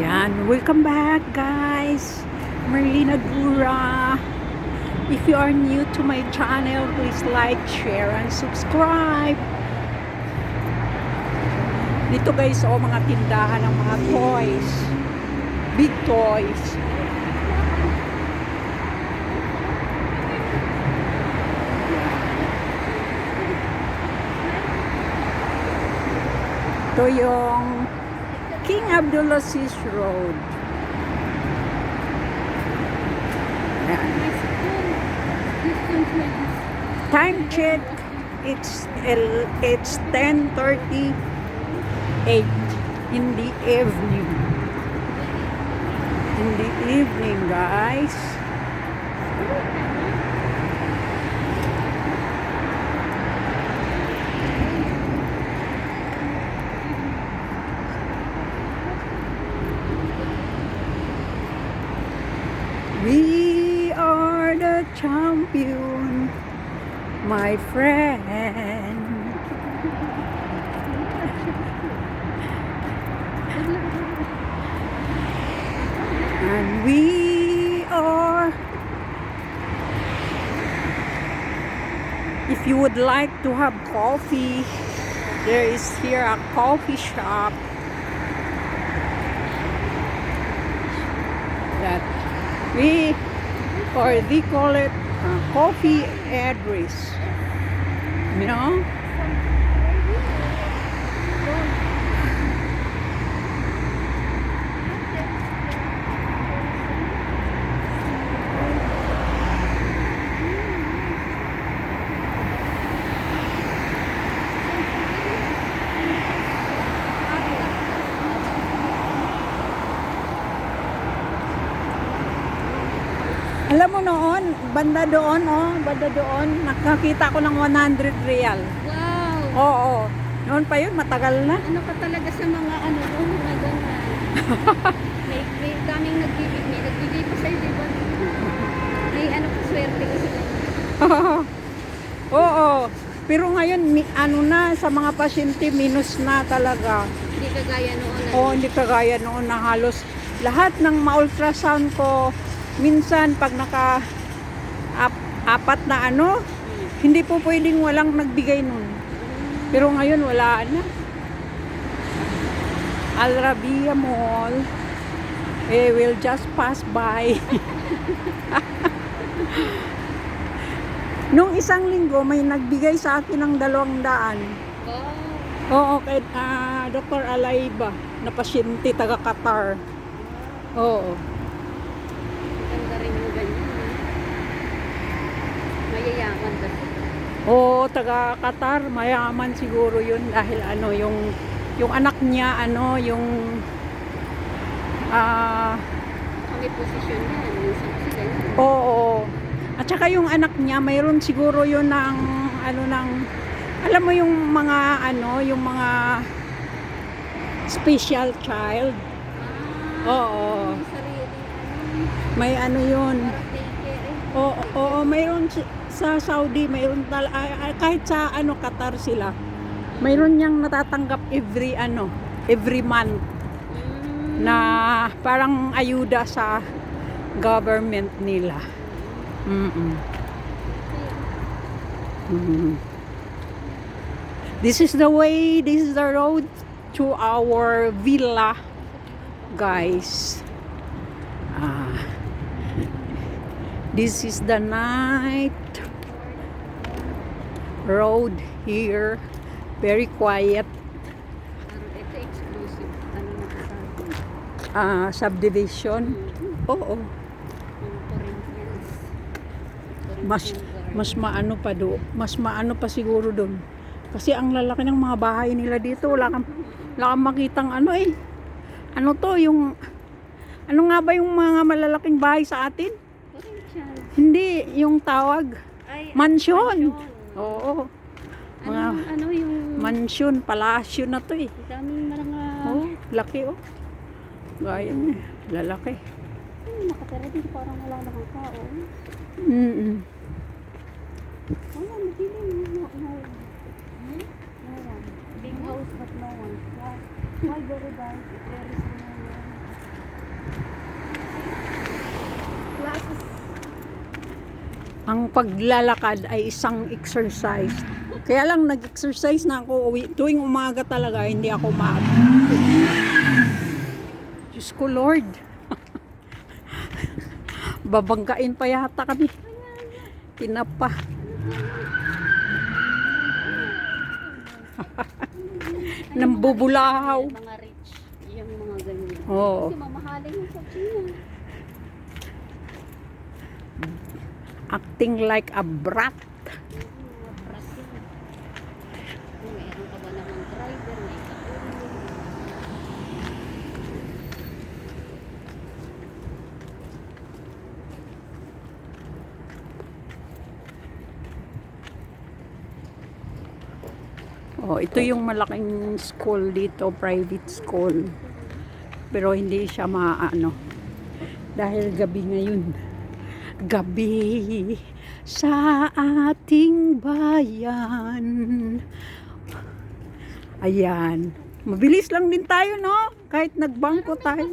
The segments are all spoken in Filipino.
Yan, welcome back guys. Merlina Gura. If you are new to my channel, please like, share, and subscribe. Dito guys, oh, mga tindahan ng mga toys. Big toys. Ito yung King Abdulaziz Road. Ayan. Time check. It's it's 10:38 in the evening. In the evening, guys. Champion, my friend. And we are. If you would like to have coffee, there is here a coffee shop that we or they call it uh, coffee address. You know? Alam mo noon, banda doon, oh, banda doon, nakakita ko ng 100 real. Wow! Oo, noon pa yun, matagal na. Ano ka talaga sa mga ano doon, mga ganyan. may, may daming nagbibig, may nagbigay pa sa'yo, di ba? May ano ka swerte ka sila. Oo, pero ngayon, mi- ano na, sa mga pasyente, minus na talaga. Hindi ka gaya noon. ano. Oo, hindi kagaya noon na halos lahat ng ma-ultrasound ko, minsan pag naka ap- apat na ano, hindi po pwedeng walang nagbigay nun. Pero ngayon wala na. Al Rabia Mall, eh, will just pass by. Nung isang linggo, may nagbigay sa akin ng dalawang daan. Oh, Oo, kay ah, Dr. Alayba, na pasyente taga Qatar. Oo. ganda rin yung ganyan. eh. Mayayaman ba? Oo, taga Qatar, mayaman siguro 'yun dahil ano yung yung anak niya ano yung ah Kami posisyon yan. Minsan kasi ganyan. oo. At saka yung anak niya mayroon siguro 'yun ng ano ng alam mo yung mga ano, yung mga special child. Ah, Oo. may sarili. Ano, May ano 'yun. parang daycare eh. Oo, oo, mayroon si- sa Saudi, mayroon tal ah, ah, kahit sa ano Qatar sila. Mayroon niyang natatanggap every ano, every month Mm. na parang ayuda sa government nila. Mm. Mm. This is the way, this is the road to our villa, guys. Ah. This is the night road here. Very quiet. Ah, subdivision. Oo. Yung Corinthians. Mas mas maano pa do. Mas maano pa siguro doon. Kasi ang lalaki ng mga bahay nila dito, wala kang wala kang makitang ano eh. Ano to yung ano nga ba yung mga malalaking bahay sa atin? Hindi, yung tawag Ay, Mansion. mansion. Oo. Ano, Mga ano yung mansion, palasyo na to eh. daming mga Oh, laki oh. Gaya niya, lalaki. hmm, nakatira dito parang wala namang tao. Mm Wala, madilim. No, no. Hmm? No one. Big house but no one. Why? Why very dark? Very small. Classes. Ang paglalakad ay isang exercise. Kaya lang nag-exercise na ako uwi. Tuwing umaga talaga, hindi ako maaga. Diyos ko, Lord. Babangkain pa yata kami. Tinapa. Nambubulahaw. Mga rich. Yung mga ganyan. Oo. Kasi mamahalin yung sa China. Acting like a brat. Oh, ito yung malaking school dito, private school. Pero hindi siya maano. Dahil gabi ngayon. Gabi sa ating bayan. Ayan. Mabilis lang din tayo, no? Kahit nagbangko tayo.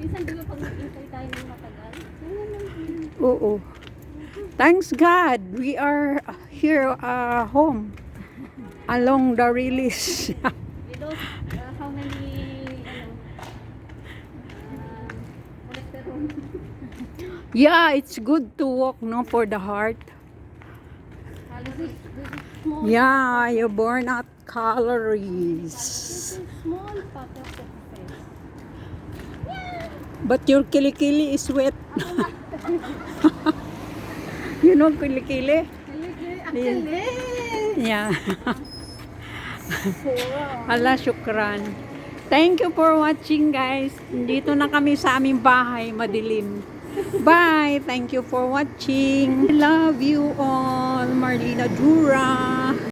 Minsan di ba pag tayo ng matagal? Oo. Thanks God, we are here uh, home along the release. We lost uh, how many, ano, uh, cholesterol. Yeah, it's good to walk, no, for the heart. Yeah, you burn out calories. But your kilikili is wet. you know kilikili? Actually, Yeah. Hala, syukran. Thank you for watching, guys. Dito na kami sa aming bahay, madilim. Bye. Thank you for watching. I love you all. Marlena Dura.